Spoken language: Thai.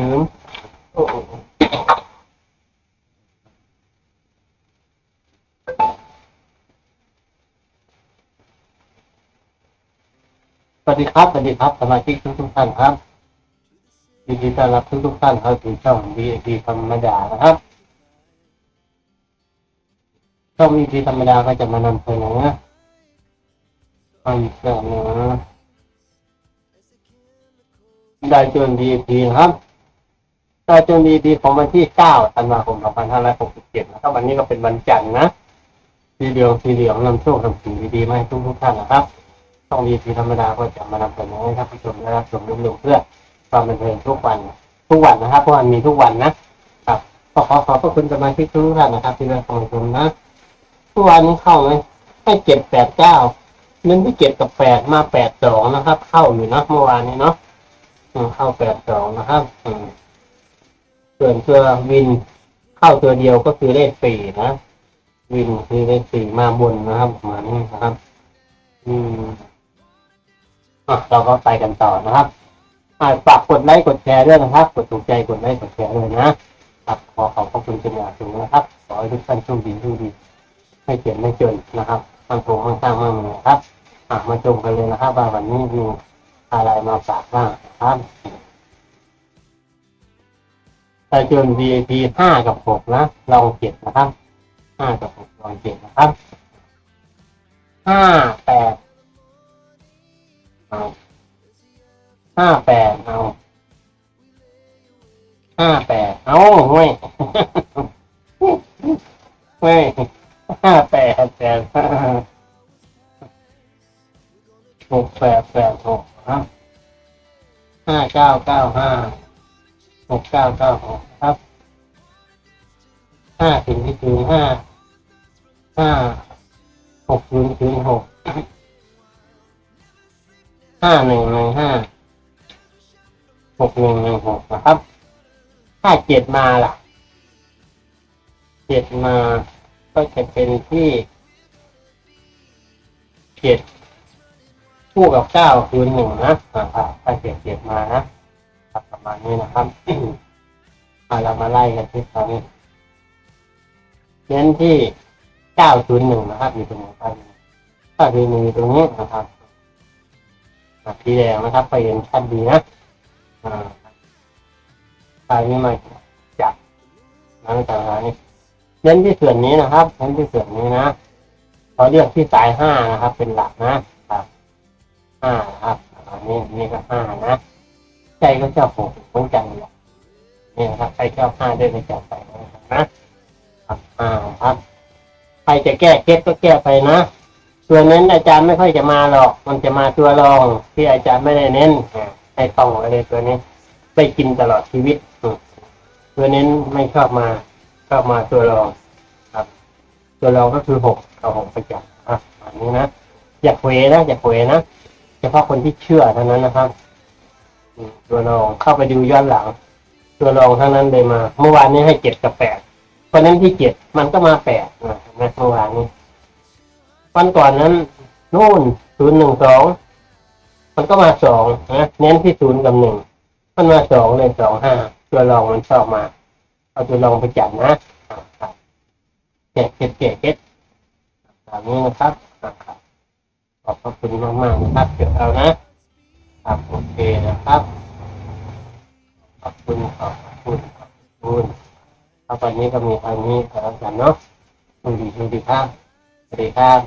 ลืมโอ้โอ้สวัสดีครับสวัสดีครับสมาชิกทุกทุกท่านครับยินดีต้อนรับทุกทุกท่านเข้าสู่ช่อง VIP ธรรมดานะครับ ช่อง VIP ธรรมดาก็จะมานำเสนอคอนเสนะได้จน VIP นะครับ ได้จน VIP ของวันที่ 9 ธันวาคม 2567 นะครับ วันนี้ก็เป็นวันจันทร์นะ สีเหลือง สีเหลืองนำโชคนำสิ่งดีๆมาให้ทุกทุกท่านนะครับช่อง VIP ธรรมดาก็จะมานำเสนอให้ท่านผู้ชมได้รับชมร่วมๆเพื่อความบันเทิงทุกวัน ทุกวันนะครับเพราะมันมีทุกวันนะครับก็ขอขอบพระคุณสมาชิกทุกท่านนะครับ ที่ได้ฟังชมนะ ทุกวันนี้เข้าไหมให้เจ็ดแปดเก้าหนึ่งที่เจ็ดกับแปดมาแปดสองนะครับ เข้าอยู่นะเมื่อวานนี้เนาะเข้าแปดสองนะครับอืม ส่วนตัววินเข้าตัวเดียวก็คือเลขสี่นะ วินคือเลขสี่มาบนนะครับมานี้นะครับ อืมอะเราก็ไปกันต่อนะครับอ่าฝากกดไลค์กดแชร์ด้วยนะครับ กดถูกใจกดไลค์กดแชร์ด้วยนะครับขอขอบพระคุณเป็นอย่างสูงนะครับขอให้ทุกท่านโชคดีโชคดีไม่เจ็บไม่จนนะครับมันคงมันสร้างมั่งมีนะครับอะมาชมกันเลยนะครับว่าวันนี้มีอะไรมาฝากบ้างครับ แต่จน VIP ห้ากับหกนะลองเจ็ดนะครับห้ากับหกลองเจ็ดนะครับห้าแปดเอาห้าแปดเอาห้าแปดเอาเว้ยเว้ยห้าแปดแปดหกแปดแปดหกครับห้าเก้าเก้าห้า หกเก้าเก้าหกครับห้าถึงที่ถึงห้าห้าหกถึงถึงหกห้าหนึ่งหนึ่งห้าหกหนึ่งหนึ่งหกนะครับห้าเจ็ดมาล่ะเจ็ดมาก็จะเป็นที่เจ็ดคู่กับเก้าคูณหนึ่งนะนะครับถ้าเจ็ดเจ็ดมานะ ครับประมาณนี้นะครับเอาเรามาไล่กันที่ตอนนี้เน้นที่เก้าศูนย์หนึ่งนะครับอยู่ตรงนี้ครับถ้ามีหนึ่งอตรงนี้นะครับอะสีแดงนะครับ ไปเห็นชัดดีนะอ่าใครไม่มาจับนะจากนี้เน้นที่ส่วนนี้นะครับเน้นที่ส่วนนี้นะเขาเรียกที่สายห้านะครับ เป็นหลักนะครับห้านะครับอันนี้นี่ก็ห้านะ ก็ชอบหกเหมือนกันเนี่นะครับใครชอบห้าได้ไปจับไปนะครับนะครับห้าครับ ใครจะแก้เคล็ดก็แก้ไปนะส่วเน้นอาจารย์ไม่ค่อยจะมาหรอก มันจะมาตัวรองที่อาจารย์ไม่ได้เน้นไอ้ตองอะไรตัวนี้ไปกินตลอดชีวิตตัวเน้นไม่ชอบมาก็มาตัวรองครับ ตัวรองก็คือหกเอาหกไปจับอะอันนี้นะอย่าเขวนะอย่าเขวนะเฉพาะคนที่เชื่อเท่านั้นนะครับ ตัวรองเข้าไปดูย้อนหลัง ตัวรองเท่านั้นเลยมา เมื่อวานนี้ให้เจ็ดกับแปดเพราะนั้นที่เจ็ดมันก็มาแปดนะเมื่อวานนี้วันก่อนนั้นนู่นศูนย์หนึ่งสองมันก็มาสองนะเน้นที่ศูนย์กับหนึ่งมันมาสองเลยสองห้าตัวรองมันชอบมา เอาตัวลองไปจับนะอ่าครับเก็ดเก็ดแบบนี้นะครับอ่าครับขอบคุณมากๆนะครับเดี๋ยวเอานะ ครับโอเคนะครับ ขอบคุณขอบคุณขอบคุณครับวันนี้ก็มีทางนี้แล้วกันเนาะสวัสดีสวัสดีครับสวัสดีครับ